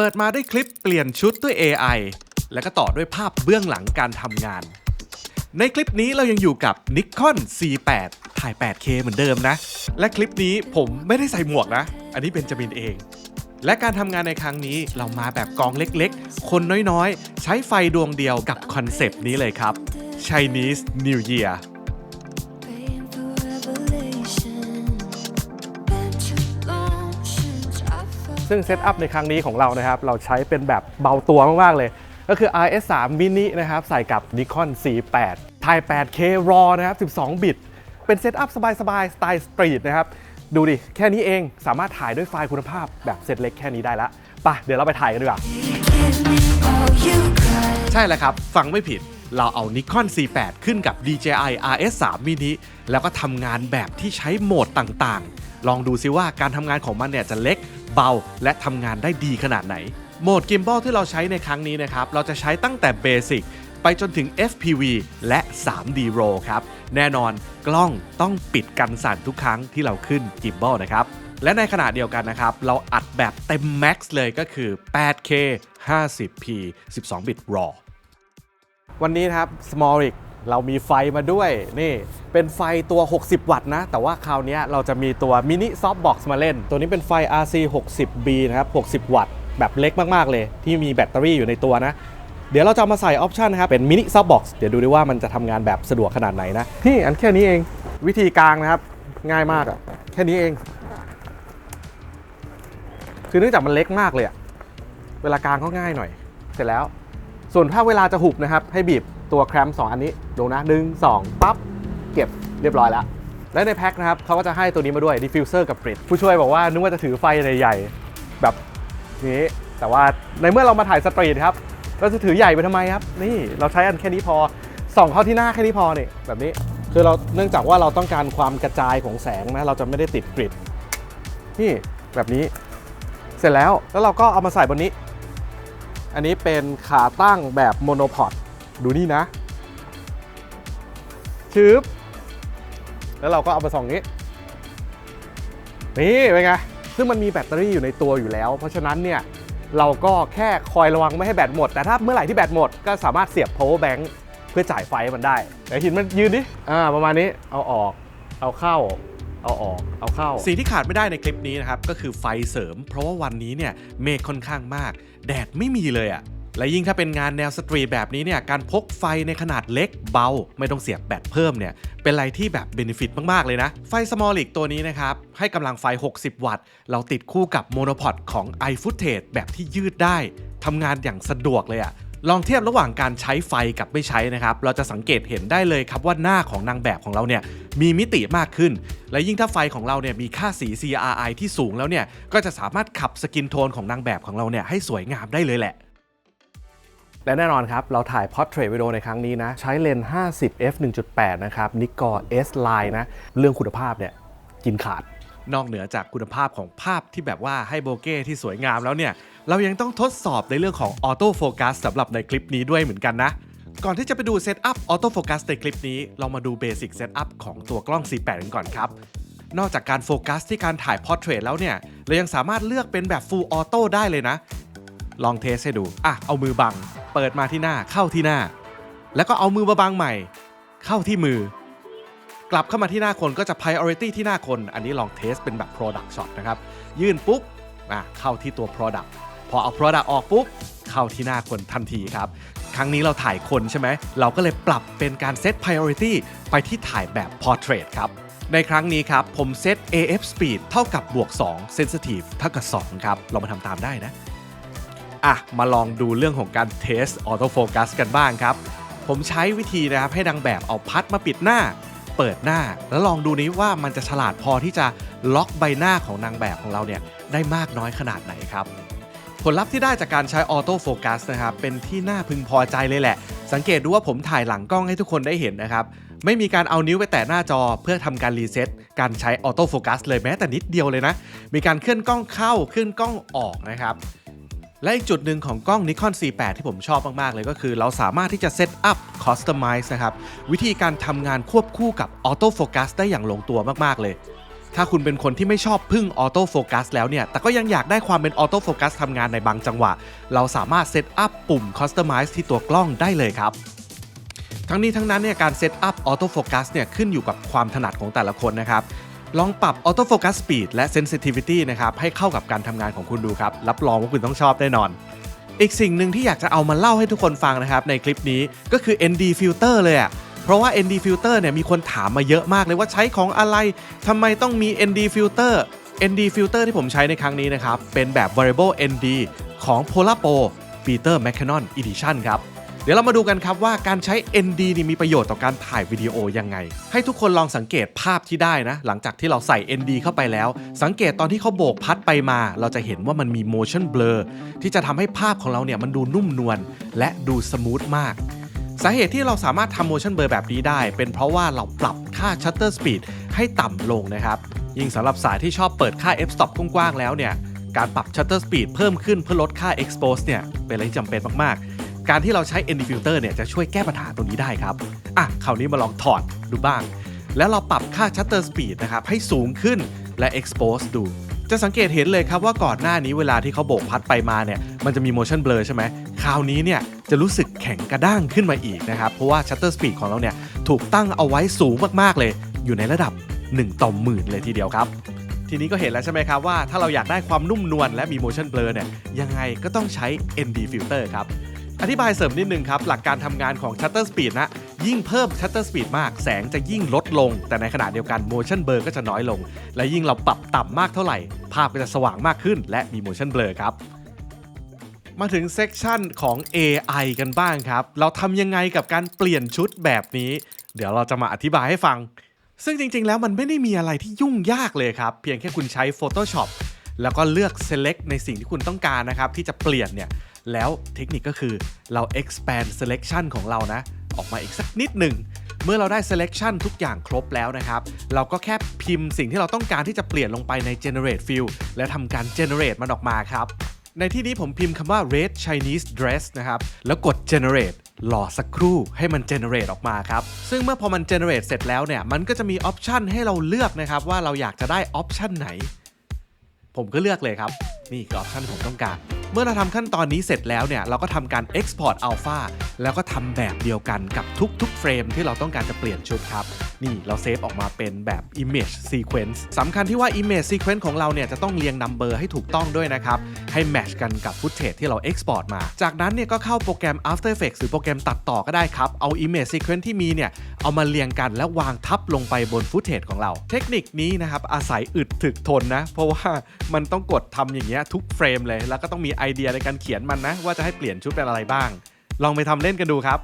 เปิดมาด้วยคลิปเปลี่ยนชุดด้วย AI แล้วก็ต่อด้วยภาพเบื้องหลังการทำงาน ในคลิปนี้เรายังอยู่กับ Nikon C8 ถ่าย 8K เหมือนเดิมนะ และคลิปนี้ผมไม่ได้ใส่หมวกนะ อันนี้เป็นจมินเอง และการทำงานในครั้งนี้เรามาแบบกองเล็กๆ คนน้อยๆ ใช้ไฟดวงเดียวกับคอนเซปต์นี้เลยครับ Chinese New Year ซึ่งเซตอัพในครั้งนี้ของเรานะครับเราใช้เป็นแบบเบาตัวมากๆเลย ก็คือ RS3 mini นะครับใส่กับ Nikon C8 ถ่าย 8K RAW นะครับ 12 บิต เป็นเซตอัพสบายๆสไตล์สตรีทนะครับดูดิ แค่นี้เองสามารถถ่ายด้วยไฟล์คุณภาพแบบเซตเล็กแค่นี้ได้ละไปะเดี๋ยวเราไปถ่ายกันดีกว่าใช่แล้วครับ ฟังไม่ผิดเราเอา Nikon C8 ขึ้นกับ DJI RS3 mini แล้วก็ทำงานแบบที่ใช้โหมดต่างๆ ลองดูซิว่าการทำงานของมันเนี่ยจะเล็ก เบา และทำงานได้ดีขนาดไหน โหมด Gimbal ที่เราใช้ในครั้งนี้นะครับ เราจะใช้ตั้งแต่ Basic ไปจนถึง FPV และ 3D RAW ครับ แน่นอนกล้องต้องปิดกันสั่นทุกครั้งที่เราขึ้น Gimbal นะครับ และในขณะเดียวกันนะครับ เราอัดแบบเต็ม Max เลยก็คือ 8K 50p 12 bit RAW วันนี้ครับ Smallric เรามีไฟมาด้วยนี่เป็นไฟตัว 60 วัตต์นะ แต่ว่าคราวนี้เราจะมีตัว Mini Softbox มาเล่น ตัวนี้เป็นไฟ RC 60B นะครับ 60 วัตต์ แบบเล็กมาก ๆ เลย ที่มีแบตเตอรี่อยู่ในตัวนะ เดี๋ยวเราจะมาใส่ออปชันนะครับ เป็น Mini Softbox เดี๋ยวดูดิว่ามันจะทำงานแบบสะดวกขนาดไหนนะนี่อันแค่นี้เองวิธีกลางนะครับ ง่ายมากอะแค่นี้เอง คือเนื่องจากมันเล็กมากเลยอะเวลากลางก็ง่ายหน่อย เสร็จแล้ว ส่วนถ้าเวลาจะหุบนะครับให้บีบ ตัวแครมสองอันนี้ดูนะหนึ่งสองปั๊บเก็บเรียบร้อยแล้ว และในแพ็คนะครับเขาก็จะให้ตัวนี้มาด้วยดิฟฟิวเซอร์กับกริดผู้ช่วยบอกว่านึกว่าจะถือไฟใหญ่ๆแบบนี้แต่ว่าในเมื่อเรามาถ่ายสตรีทครับเราจะถือใหญ่ไปทำไมครับ นี่เราใช้อันแค่นี้พอส่องเข้าที่หน้าแค่นี้พอนี่แบบนี้คือเราเนื่องจากว่าเราต้องการความกระจายของแสงนะเราจะไม่ได้ติดกริดนี่แบบนี้ เสร็จแล้วแล้วเราก็เอามาใส่บนนี้ อันนี้เป็นขาตั้งแบบโมโนพอด ดูนี่นะชืบแล้วเราก็เอามาส่องนี้ นี่เป็นไง ซึ่งมันมีแบตเตอรี่อยู่ในตัวอยู่แล้ว เพราะฉะนั้นเนี่ย เราก็แค่คอยระวังไม่ให้แบตหมด แต่ถ้าเมื่อไหร่ที่แบตหมดก็สามารถเสียบ power bank เพื่อจ่ายไฟให้มันได้ไหนหินมันยืนดิ อ่า ประมาณนี้ เอาออก เอาเข้า เอาออก เอาเข้า สิ่งที่ขาดไม่ได้ในคลิปนี้นะครับ ก็คือไฟเสริม เพราะว่าวันนี้เนี่ยเมฆค่อนข้างมาก แดดไม่มีเลยอะ่ะ และยิ่งถ้าเป็นงานแนวสตรีทแบบนี้เนี่ยการพกไฟในขนาดเล็กเบา ไม่ต้องเสียบแบตเพิ่มเนี่ยเป็นอะไรที่แบบเบนฟิตมาก ๆ เลยนะ ไฟ Small l i g ตัวนี้นะครับ ให้กำลังไฟ 60 วัตต์ เราติดคู่กับโมโนพอดของ iFootage แบบที่ยืดได้ทำงานอย่างสะดวกเลยอะลองเทียบระหว่างการใช้ไฟกับไม่ใช้นะครับ เราจะสังเกตเห็นได้เลยครับว่าหน้าของนางแบบของเราเนี่ยมีมิติมากขึ้น และยิ่งถ้าไฟของเราเนี่ยมีค่าสี CRI ที่สูงแล้วเนี่ยก็จะสามารถขับสกินโทนของนางแบบของเราเนี่ยให้สวยงามได้เลยแหละ และแน่นอนครับ เราถ่าย Portrait Video ในครั้งนี้นะ ใช้เลนส์50 f 1.8 นะครับ Nikon S Line นะ เรื่องคุณภาพเนี่ยกินขาด นอกเหนือจากคุณภาพของภาพที่แบบว่าให้โบเก้ที่สวยงามแล้วเนี่ย เรายังต้องทดสอบในเรื่องของออโต้โฟกัสสำหรับในคลิปนี้ด้วยเหมือนกันนะ ก่อนที่จะไปดูเซตอัพออโต้โฟกัสในคลิปนี้เรามาดูเบสิกเซตอัพของตัวกล้อง C8 กันก่อนครับนอกจากการโฟกัสที่การถ่ายพอร์เทรตแล้วเนี่ยเรายังสามารถเลือกเป็นแบบ Full Auto ได้เลยนะ ลองเทสให้ดูอะเอามือบัง ปิดมาที่หน้าเข้าที่หน้า แล้วก็เอามือมาบังใหม่ เข้าที่มือ กลับเข้ามาที่หน้าคนก็จะ priority ที่หน้าคน อันนี้ลองเทสเป็นแบบ product shot นะครับ ยื่นปุ๊บอะเข้าที่ตัว product พอเอา product ออกปุ๊บเข้าที่หน้าคนทันทีครับ ครั้งนี้เราถ่ายคนใช่ไหม เราก็เลยปรับเป็นการเซต priority ไปที่ถ่ายแบบ portrait ครับในครั้งนี้ครับ ผมเซต AF speed เท่ากับบวก 2 sensitive เท่ากับ 2 ครับลองมาทำตามได้นะ อะ มาลองดูเรื่องของการเทสออโต้โฟกัสกันบ้างครับ ผมใช้วิธีนะครับให้นางแบบเอาพัดมาปิดหน้า เปิดหน้า แล้วลองดูนี้ว่ามันจะฉลาดพอที่จะล็อกใบหน้าของนางแบบของเราเนี่ยได้มากน้อยขนาดไหนครับ ผลลัพธ์ที่ได้จากการใช้ออโต้โฟกัสนะครับเป็นที่น่าพึงพอใจเลยแหละ สังเกตดูว่าผมถ่ายหลังกล้องให้ทุกคนได้เห็นนะครับไม่มีการเอานิ้วไปแตะหน้าจอเพื่อทำการรีเซ็ตการใช้ออโต้โฟกัสเลยแม้แต่นิดเดียวเลยนะ มีการเคลื่อนกล้องเข้าเคลื่อนกล้องออกนะครับ และอีกจุดหนึ่งของกล้อง Nikon C8 ที่ผมชอบมาก ๆ เลยก็คือ เราสามารถที่จะเซตอัพ Customize นะครับ วิธีการทำงานควบคู่กับ Auto Focus ได้อย่างลงตัวมาก ๆ เลย ถ้าคุณเป็นคนที่ไม่ชอบพึ่งออโต้โฟกัสแล้วเนี่ย แต่ก็ยังอยากได้ความเป็นออโต้โฟกัสทำงานในบางจังหวะ เราสามารถเซตอัพปุ่ม Customize ที่ตัวกล้องได้เลยครับทั้งนี้ทั้งนั้นเนี่ยการเซตอัพออโต้โฟกัสเนี่ยขึ้นอยู่กับความถนัดของแต่ละคนนะครับ ลองปรับออโต้โฟกัสสปีดและเซนซิทิวิตี้นะครับให้เข้ากับการทำงานของคุณดูครับ รับรองว่าคุณต้องชอบแน่นอน อีกสิ่งหนึ่งที่อยากจะเอามาเล่าให้ทุกคนฟังนะครับ ในคลิปนี้ก็คือ ND filter เลยอะเพราะว่า ND filter เนี่ยมีคนถามมาเยอะมากเลยว่าใช้ของอะไรทำไมต้องมี ND filter ND filter ที่ผมใช้ในครั้งนี้นะครับ เป็นแบบ variable ND ของ Polar Pro Peter McKinnon Edition ครับ ดี๋ยวเรามาดูกันครับว่าการใช้ ND นี่มีประโยชน์ต่อการถ่ายวิดีโอยังไง ให้ทุกคนลองสังเกตภาพที่ได้นะ หลังจากที่เราใส่ ND เข้าไปแล้ว สังเกตตอนที่เขาโบกพัดไปมา เราจะเห็นว่ามันมี motion blur ที่จะทำให้ภาพของเราเนี่ยมันดูนุ่มนวลและดูสมูทมากสาเหตุที่เราสามารถทำ motion blur แบบนี้ได้ เป็นเพราะว่าเราปรับค่า shutter speed ให้ต่ำลงนะครับ ยิ่งสำหรับสายที่ชอบเปิดค่า f stop กว้างๆแล้วเนี่ย การปรับ shutter speed เพิ่มขึ้นเพื่อลดค่า expose เนี่ย เป็นอะไรที่จำเป็นมากๆ การที่เราใช้ ND filter เนี่ยจะช่วยแก้ปัญหาตรงนี้ได้ครับ อะคราวนี้มาลองถอดดูบ้าง แล้วเราปรับค่า shutter speed นะครับให้สูงขึ้นและ expose ดู จะสังเกตเห็นเลยครับว่าก่อนหน้านี้เวลาที่เขาโบกพัดไปมาเนี่ยมันจะมี motion blur ใช่ไหมคราวนี้เนี่ยจะรู้สึกแข็งกระด้างขึ้นมาอีกนะครับ เพราะว่า shutter speed ของเราเนี่ยถูกตั้งเอาไว้สูงมากๆเลย อยู่ในระดับ 1 ต่อหมื่นเลยทีเดียวครับทีนี้ก็เห็นแล้วใช่ไหมครับว่าถ้าเราอยากได้ความนุ่มนวลและมี motion blur เนี่ยยังไงก็ต้องใช้ ND filter ครับ อธิบายเสริมนิดนึงครับ หลักการทำงานของ shutter speed นะ ยิ่งเพิ่ม shutter speed มาก แสงจะยิ่งลดลง แต่ในขณะเดียวกัน motion blur ก็จะน้อยลง และยิ่งเราปรับต่ำมากเท่าไหร่ ภาพก็จะสว่างมากขึ้น และมี motion blur ครับ มาถึงเซกชันของ AI กันบ้างครับ เราทำยังไงกับการเปลี่ยนชุดแบบนี้ เดี๋ยวเราจะมาอธิบายให้ฟัง ซึ่งจริง ๆ แล้วมันไม่ได้มีอะไรที่ยุ่งยากเลยครับ เพียงแค่คุณใช้ Photoshop แล้วก็เลือก select ในสิ่งที่คุณต้องการนะครับที่จะเปลี่ยนเนี่ย แล้วเทคนิคก็คือเรา expand selection ของเรานะ ออกมาอีกสักนิดหนึ่ง เมื่อเราได้ selection ทุกอย่างครบแล้วนะครับ เราก็แค่พิมพ์สิ่งที่เราต้องการที่จะเปลี่ยนลงไปใน generate field และทำการ generate มันออกมาครับ ในที่นี้ผมพิมพ์คำว่า red Chinese dress นะครับ แล้วกด generate รอสักครู่ให้มัน generate ออกมาครับ ซึ่งเมื่อพอมัน generate เสร็จแล้วเนี่ย มันก็จะมี option ให้เราเลือกนะครับ ว่าเราอยากจะได้ option ไหน ผมก็เลือกเลยครับ นี่คือออปชันที่ผมต้องการ เมื่อเราทำขั้นตอนนี้เสร็จแล้วเนี่ยเราก็ทำการ Export Alpha แล้วก็ทำแบบเดียวกันกับทุกๆเฟรมที่เราต้องการจะเปลี่ยนชุดครับนี่เราเซฟออกมาเป็นแบบ Image Sequence สำคัญที่ว่า Image Sequence ของเราเนี่ยจะต้องเรียง Number ให้ถูกต้องด้วยนะครับ ให้แมทช์กันกับ Footage ที่เรา Export มา จากนั้นเนี่ยก็เข้าโปรแกรม After Effects หรือโปรแกรมตัดต่อก็ได้ครับ เอา Image Sequence ที่มีเนี่ยเอามาเรียงกันแล้ววางทับลงไปบน Footage ของเรา เทคนิคนี้นะครับอาศัยอึดถึกทนนะ เพราะว่ามันต้องกดทำอย่างเงี้ยทุกเฟรมเลย แล้วก็ต้องมีไอเดียในการเขียนมันนะว่าจะให้เปลี่ยนชุดเป็นอะไรบ้าง ลองไปทำเล่นกันดูครับ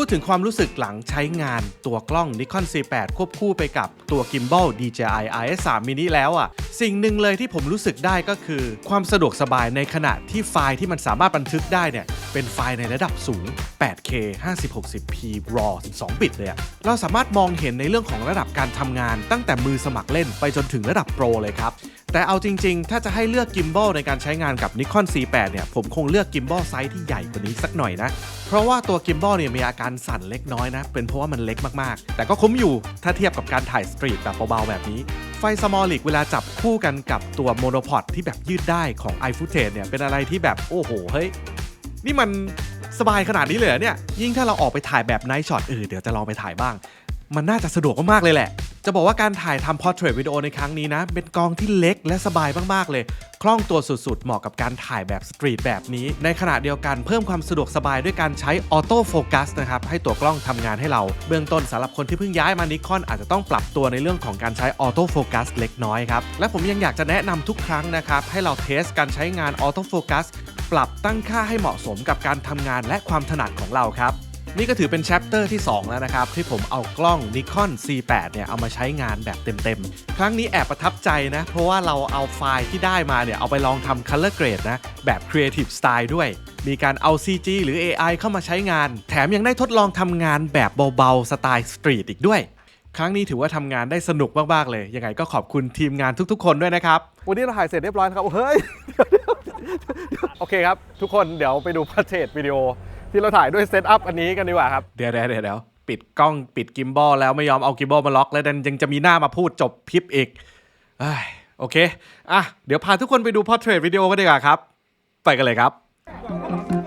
พูดถึงความรู้สึกหลังใช้งานตัวกล้อง Nikon C8 ควบคู่ไปกับตัว Gimbal DJI RS3 mini แล้วอะ่ะ สิ่งหนึ่งเลยที่ผมรู้สึกได้ก็คือ ความสะดวกสบายในขณะที่ไฟล์ที่มันสามารถบันทึกได้เนี่ยเป็นไฟล์ในระดับสูง 8K 5060p RAW 12 บิตเลยอะเราสามารถมองเห็นในเรื่องของระดับการทำงาน ตั้งแต่มือสมัครเล่นไปจนถึงระดับโปรเลยครับแต่เอาจริง ๆ ถ้าจะให้เลือกกิมบอลในการใช้งานกับ Nikon C8 เนี่ยผมคงเลือกกิมบอลไซส์ที่ใหญ่กว่านี้สักหน่อยนะเพราะว่าตัวกิมบอลเนี่ยมีอาการสั่นเล็กน้อยนะ เป็นเพราะว่ามันเล็กมากๆ แต่ก็คุ้มอยู่ถ้าเทียบกับการถ่ายสตรีทแบบเบาๆแบบนี้ ไฟสมอลลิกเวลาจับคู่กันกับตัวโมโนพอดที่แบบยืดได้ของ iFootage เนี่ยเป็นอะไรที่แบบโอ้โหเฮ้ยนี่มันสบายขนาดนี้เลยเนี่ยยิ่งถ้าเราออกไปถ่ายแบบไนท์ช็อตเออเดี๋ยวจะลองไปถ่ายบ้าง มันน่าจะสะดวกมากๆเลยแหละ จะบอกว่าการถ่ายทำ portrait วิดีโอในครั้งนี้นะ เป็นกองที่เล็กและสบายมากๆเลย คล่องตัวสุดๆ เหมาะกับการถ่ายแบบสตรีทแบบนี้ ในขณะเดียวกันเพิ่มความสะดวกสบายด้วยการใช้ออโต้โฟกัสนะครับ ให้ตัวกล้องทำงานให้เรา เบื้องต้นสำหรับคนที่เพิ่งย้ายมานิคอนอาจจะต้องปรับตัวในเรื่องของการใช้ออโต้โฟกัสเล็กน้อยครับ และผมยังอยากจะแนะนำทุกครั้งนะครับ ให้เราเทสการใช้งานออโต้โฟกัสปรับตั้งค่าให้เหมาะสมกับการทำงานและความถนัดของเราครับ นี่ก็ถือเป็นแชปเตอร์ที่ 2 แล้วนะครับ ที่ผมเอากล้อง Nikon C8 เนี่ย เอามาใช้งานแบบเต็มๆ ครั้งนี้แอบประทับใจนะ เพราะว่าเราเอาไฟล์ที่ได้มาเนี่ย เอาไปลองทำ Color Grade นะ แบบ Creative Style ด้วย มีการเอา CG หรือ AI เข้ามาใช้งาน แถมยังได้ทดลองทำงานแบบเบาๆ สไตล์สตรีทอีกด้วยครั้งนี้ถือว่าทำงานได้สนุกมาก ๆ เลย ยังไงก็ขอบคุณทีมงานทุก ๆ คนด้วยนะครับ วันนี้เราถ่ายเสร็จเรียบร้อยแล้วครับ เฮ้ย โอเคครับ ทุกคนเดี๋ยวไปดูพัเทจวิดีโอ ที่เราถ่ายด้วยเซตอัพอันนี้กันดีกว่าครับ เดี๋ยวเดี๋ยวเดี๋ยวปิดกล้องปิดกิมบอลแล้วไม่ยอมเอากิมบอลมาล็อก แล้วดันยังจะมีหน้ามาพูดจบพิปอีกอโอเค อะ เดี๋ยวพาทุกคนไปดูพอร์เทรตวิดีโอกันดีกว่าครับ ไปกันเลยครับ